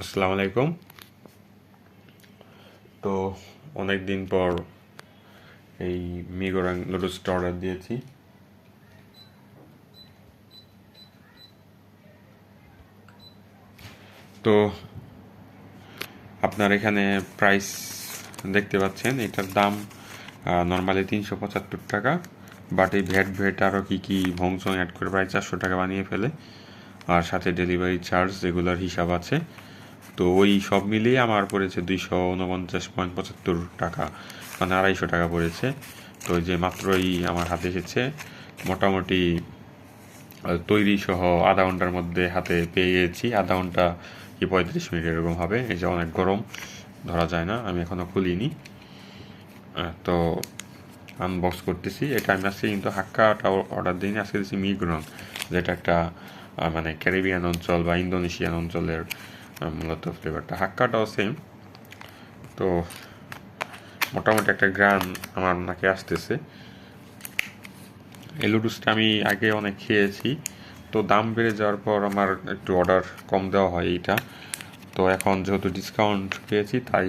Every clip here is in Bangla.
আসসালামু আলাইকুম। তো অনেক দিন পর এই মিগোরাং নুডলসটা অর্ডার দিয়েছি। তো আপনার এখানে প্রাইস দেখতে পাচ্ছেন, এটার দাম নর্মালি তিনশো পঁচাত্তর টাকা বাট এই ভ্যাট ভ্যাট আরও কী কী ভংসং অ্যাড করে প্রায় চারশো টাকা বানিয়ে ফেলে। আর সাথে ডেলিভারি চার্জ এগুলোর হিসাব আছে। তো ওই সব মিলিয়ে আমার পড়েছে দুইশো উনপঞ্চাশ পয়েন্ট পঁচাত্তর টাকা মানে আড়াইশো টাকা পড়েছে। তো যে মাত্রই আমার হাতে এসেছে। মোটামুটি তৈরি সহ আধা ঘণ্টার মধ্যে হাতে পেয়ে গেছি। আধা ঘণ্টা কি পঁয়ত্রিশ মিনিট এরকম হবে। এই যে অনেক গরম, ধরা যায় না, আমি এখনও খুলিনি। তো আনবক্স করতেছি। এটা আমি আজকে কিন্তু হাক্কাটা অর্ডার দিইনি, আজকে দিচ্ছি মিগ্রন, যেটা একটা মানে ক্যারিবিয়ান অঞ্চল বা ইন্দোনেশিয়ান অঞ্চলের মূলত ফ্লেভারটা হাক্কাটাও সেম তো মোটামুটি একটা গ্রান আমার নাকে আসতেছে। এই লুডুসটা আমি আগে অনেক খেয়েছি। তো দাম বেড়ে যাওয়ার পর আমার একটু অর্ডার কম দেওয়া হয় এইটা। তো এখন যেহেতু ডিসকাউন্ট পেয়েছি, তাই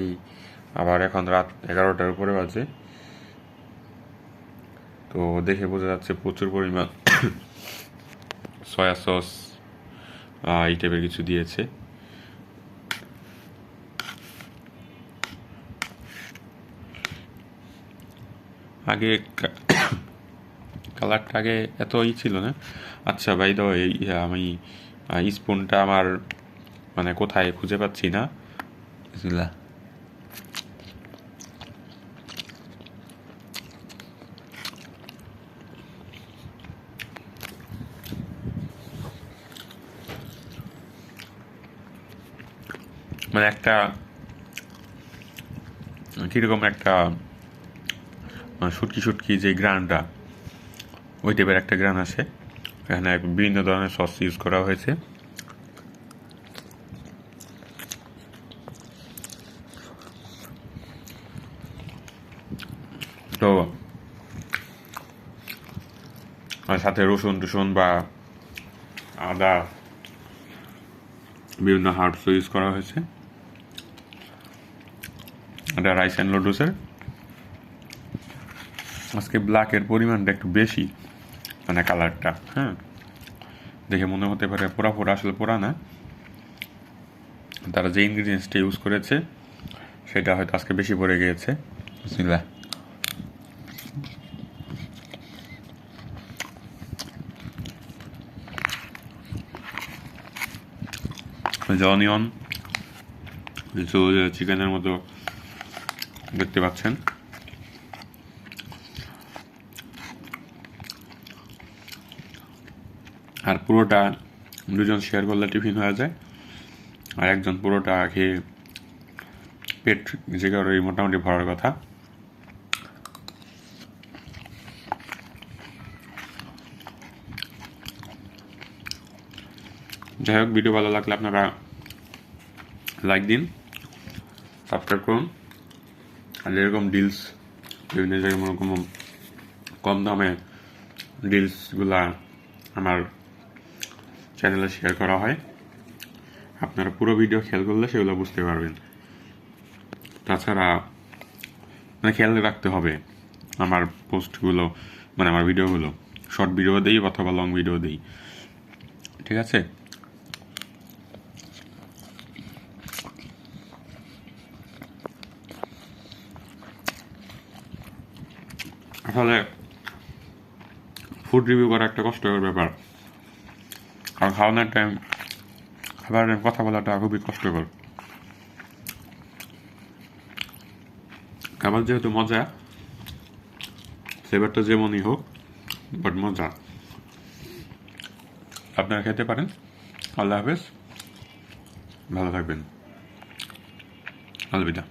আবার এখন রাত এগারোটার উপরে বাজে। তো দেখে বোঝা যাচ্ছে প্রচুর পরিমাণ সয়া সস এই টাইপের কিছু দিয়েছে। আগে কালারটা আগে এত ই ছিল না আচ্ছা ভাই দাও এই আমি স্পুনটা আমার মানে কোথায় খুঁজে পাচ্ছি না। মানে একটা, কীরকম একটা শুটকি শুটকি যে গ্রানটা, ওই টাইপের একটা গ্রান আসে এখানে বিভিন্ন ধরনের সস ইউজ করা হয়েছে। তো সাথে রসুন টুসুন বা আদা, বিভিন্ন হার্বস ইউজ করা হয়েছে। এটা রাইস অ্যান্ড লুডুসের আজকে ব্ল্যাকের পরিমাণটা একটু বেশি মানে কালারটা হ্যাঁ। দেখে মনে হতে পারে পোড়া পোড়া, আসলে পোড়া না। তারা যে ইনগ্রিডিয়েন্টসটা ইউজ করেছে, সেটা হয়তো আজকে বেশি পড়ে গিয়েছে। যে অনিয়ন চিকেনের মতো দেখতে পাচ্ছেন। আর পুরোটা দুজন শেয়ার করলে টিফিন হয়ে যায়। আর একজন পুরোটা খেয়ে পেট যে কারোর মোটামুটি ভরার কথা। যাই হোক ভিডিও ভালো লাগলে আপনারা লাইক দিন সাবস্ক্রাইব করুন। আর এরকম ডিলস বিভিন্ন জায়গায় কম দামে ডিলসগুলা আমার চ্যানেলে শেয়ার করা হয়। আপনারা পুরো ভিডিও খেয়াল করলে সেগুলো বুঝতে পারবেন। তাছাড়া মানে খেয়াল রাখতে হবে আমার পোস্টগুলো মানে আমার ভিডিওগুলো শর্ট ভিডিও দিই অথবা লং ভিডিও দিই। ঠিক আছে? আসলে ফুড রিভিউ করা একটা কষ্টকর ব্যাপার। আর খাওয়ানোর টাইম খাবারের time কথা বলাটা খুবই কষ্টকর। খাবার যেহেতু মজা ফ্লেভারটা যেমনই হোক বাট মজা। আপনারা খেতে পারেন। আল্লাহ হাফেজ। ভালো থাকবেন। আলবিদা।